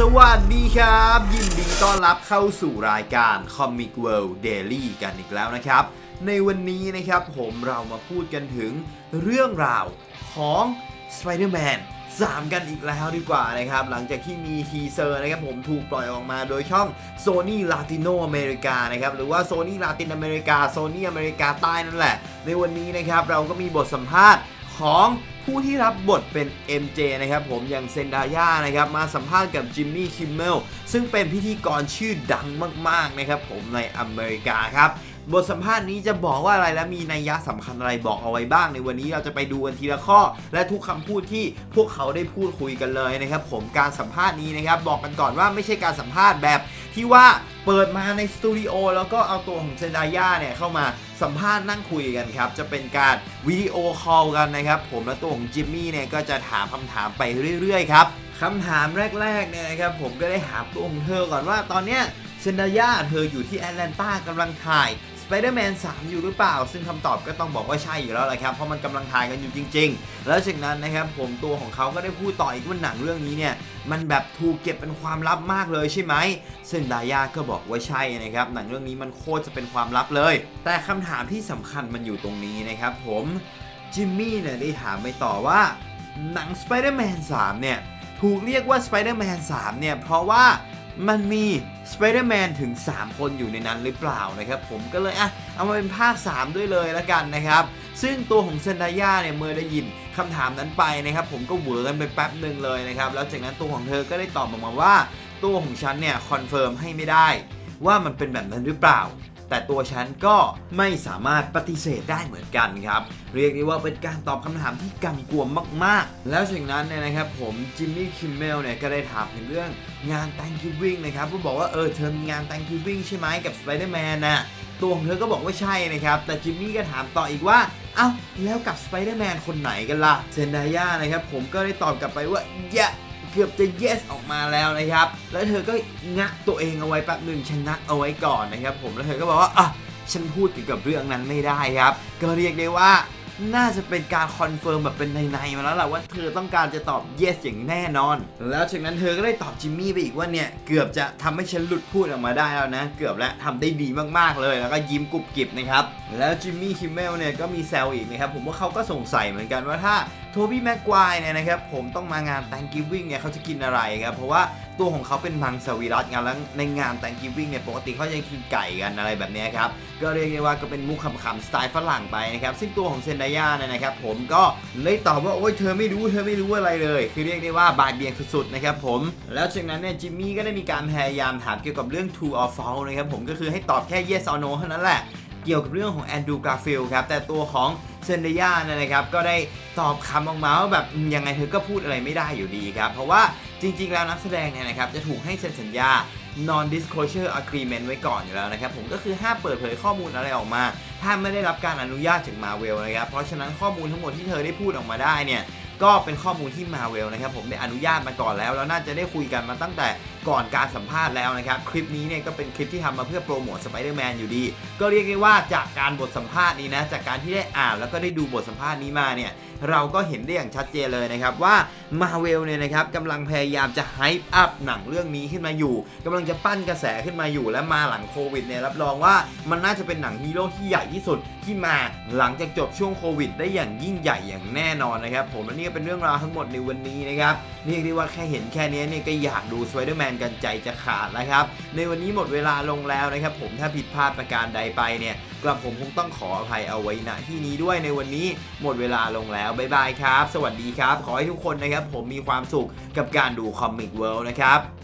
สวัสดีครับ ยินดีต้อนรับเข้าสู่รายการ Comic World Daily กันอีกแล้วนะครับ ในวันนี้นะครับผมเรามาพูดกันถึงเรื่องราวของ Spider-Man 3 กันอีกแล้วดีกว่านะครับ หลังจากที่มีทีเซอร์นะครับผมถูกปล่อยออกมาโดยช่อง Sony Latino America นะครับหรือว่า Sony Latin America Sony อเมริกาใต้นั่นแหละ ในวันนี้นะครับเราก็มีบทสัมภาษณ์ ของผู้ที่รับบทเป็น MJ นะครับผมอย่างเซนดาย่านะครับมาสัมภาษณ์กับจิมมี่คิมเมลซึ่งเป็นพิธีกรชื่อดังมากๆนะครับผมในอเมริกาครับ บทสัมภาษณ์นี้จะบอกว่าอะไรและมีนัยยะสำคัญอะไรบอกเอาไว้บ้าง ในวันนี้เราจะไปดูกันทีละข้อ และทุกคำพูดที่พวกเขาได้พูดคุยกันเลยนะครับผมการสัมภาษณ์นี้นะครับบอกกันก่อนว่าไม่ใช่การสัมภาษณ์แบบที่ว่าเปิดมาในสตูดิโอแล้วก็เอาตัวของเซนดายาเนี่ยเข้ามาสัมภาษณ์นั่งคุยกันครับ จะเป็นการวิดีโอคอลกันนะครับ ผมและตัวของจิมมี่เนี่ยก็จะถามคำถามไปเรื่อยๆครับคำถามแรกๆเนี่ยนะครับผมก็ได้ถามตัวของเธอก่อนว่าตอนเนี้ยเซนดายาเธออยู่ที่แอตแลนตากำลังถ่าย Spider-Man 3 อยู่หรือเปล่า ซึ่งคำตอบก็ต้องบอกว่าใช่อยู่แล้วแหละครับ เพราะมันกำลังถ่ายกันอยู่จริง ๆ แล้วจากนั้นนะครับผมตัวของเขาก็ได้พูดต่ออีกว่าหนังเรื่องนี้เนี่ยมันแบบถูกเก็บเป็นความลับมากเลยใช่ไหมเซนดายาก็บอกว่าใช่นะครับหนังเรื่องนี้มันโคตรจะเป็นความลับเลย แต่คำถามที่สำคัญมันอยู่ตรงนี้นะครับผมจิมมี่เนี่ยได้ถามไปต่อว่าหนัง Spider-Man 3 เนี่ยถูกเรียกว่า Spider-Man 3 เนี่ยเพราะว่ามันมี สไปเดอร์แมนถึง 3 คนอยู่ในนั้นหรือเปล่านะครับ ผมก็เลยอะเอามาเป็นภาค 3 ด้วยเลยละกันนะครับ ซึ่งตัวของเซนดายาเนี่ยเมื่อได้ยินคำถามนั้นไปนะครับ ผมก็เหวอกันไปแป๊บหนึ่งเลยนะครับ แล้วจากนั้นตัวของเธอก็ได้ตอบออกมาว่า ตัวของฉันเนี่ยคอนเฟิร์มให้ไม่ได้ ว่ามันเป็นแบบนั้นหรือเปล่า แต่ตัวฉันก็ไม่สามารถปฏิเสธได้เหมือนกันครับ เรียกได้ว่าเป็นการตอบคำถามที่กำกวมมาก ๆ แล้วจากนั้นเนี่ยนะครับผมจิมมี่คิมเมลเนี่ยก็ได้ถามถึงเรื่องงาน Thanksgiving นะครับก็บอกว่าเออเธอมีงาน Thanksgiving ใช่ไหมกับ Spider-Man น่ะตัวของเธอก็บอกว่าใช่นะครับ แต่จิมมี่ก็ถามต่ออีกว่าเอ้าแล้วกับ Spider-Man คนไหนกันล่ะเซนดายานะครับผมก็ได้ตอบกลับไปว่า yeah เกือบจะ yes ออกมาแล้วนะครับ แล้วเธอก็งักตัวเองเอาไว้แป๊บหนึ่งชนะเอาไว้ก่อนนะครับผมแล้วเธอก็บอกว่าอะฉันพูดเกี่ยวกับเรื่องนั้นไม่ได้ครับ ก็เรียกได้ว่า น่าจะเป็นการคอนเฟิร์มแบบเป็นในๆมาแล้วแหละว่าเธอต้องการจะตอบ yes อย่างแน่นอน แล้วจากนั้นเธอก็ได้ตอบจิมมี่ไปอีกว่าเนี่ย เกือบจะทำให้ฉันหลุดพูดออกมาได้แล้วนะ เกือบแล้วทำได้ดีมากๆเลย แล้วก็ยิ้มกรุบกริบนะครับ แล้วจิมมี่คิมเมลเนี่ยก็มีแซวอีกนะครับ ผมว่าเขาก็สงสัยเหมือนกันว่าถ้าโทบี้แม็กควายเนี่ยนะครับผมต้องมางาน Thanksgiving เนี่ยเขาจะกินอะไรครับเพราะว่าตัวของเขาเป็นมังสวิรัตงานแล้วในงาน Thanksgiving เนี่ยปกติเขาจะกินไก่กันอะไรแบบนี้ครับก็เรียกได้ว่าก็เป็นมุกขำๆสไตล์ฝรั่งไปนะครับซึ่งตัวของเซนดายาเนี่ยนะครับผมก็เลยตอบว่าโอ้ยเธอไม่รู้เธอไม่รู้อะไรเลย คือเรียกได้ว่าบาดเบียงสุดๆนะครับผมแล้วจากนั้นเนี่ยจิมมี่ก็ได้มีการพยายามถามเกี่ยวกับเรื่อง true or false นะครับผมก็คือให้ตอบแค่ yes or no เท่านั้นแหละ เกี่ยวกับเรื่องของแอนดูกราฟิลครับ แต่ตัวของเซนเดย่าเนี่ยนะครับ ก็ได้ตอบคำออกมาว่าแบบยังไงเธอก็พูดอะไรไม่ได้อยู่ดีครับ เพราะว่าจริง ๆ แล้วนักแสดงเนี่ยนะครับ จะถูกให้เซ็นสัญญา non disclosure agreement ไว้ก่อนอยู่แล้วนะครับ ผมก็คือห้ามเปิดเผยข้อมูลอะไรออกมา ถ้าไม่ได้รับการอนุญาตจากมาเวลนะครับ เพราะฉะนั้นข้อมูลทั้งหมดที่เธอได้พูดออกมาได้เนี่ยก็เป็นข้อมูลที่มาเวลนะครับผมได้อนุญาตมาก่อนแล้ว แล้วน่าจะได้คุยกันมาตั้งแต่ก่อนการสัมภาษณ์แล้วนะครับ คลิปนี้เนี่ยก็เป็นคลิปที่ทำมาเพื่อโปรโมทสไปเดอร์แมนอยู่ดี ก็เรียกได้ว่าจากการบทสัมภาษณ์นี้นะ จากการที่ได้อ่านแล้วก็ได้ดูบทสัมภาษณ์นี้มาเนี่ยเราก็เห็นได้อย่างชัดเจนเลยนะครับว่ามาเวลเนี่ยนะครับกำลังพยายามจะไฮป์อัพหนังเรื่องนี้ขึ้นมาอยู่กำลังจะปั้นกระแสขึ้นมาอยู่และมาหลังโควิดเนี่ยรับรองว่ามันน่าจะเป็นหนังฮีโร่ที่ใหญ่ที่สุดที่มาหลังจากจบช่วงโควิด ได้อย่างยิ่งใหญ่อย่างแน่นอนนะครับผมและนี่ก็เป็นเรื่องราวทั้งหมดในวันนี้นะครับเรียกได้ว่าแค่เห็นแค่นี้เนี่ยก็อยากดูสไปเดอร์แมนกันใจจะขาดแล้วครับในวันนี้หมดเวลาลงแล้วนะครับผมถ้าผิดพลาดประการใดไปเนี่ยกระผมคงต้องขออภัยเอาไว้ณที่นี้ด้วยในวันนี้หมดเวลาลงแล้วบ๊ายบายครับ สวัสดีครับ ขอให้ทุกคนนะครับผมมีความสุขกับการดูคอมิกเวิลด์นะครับ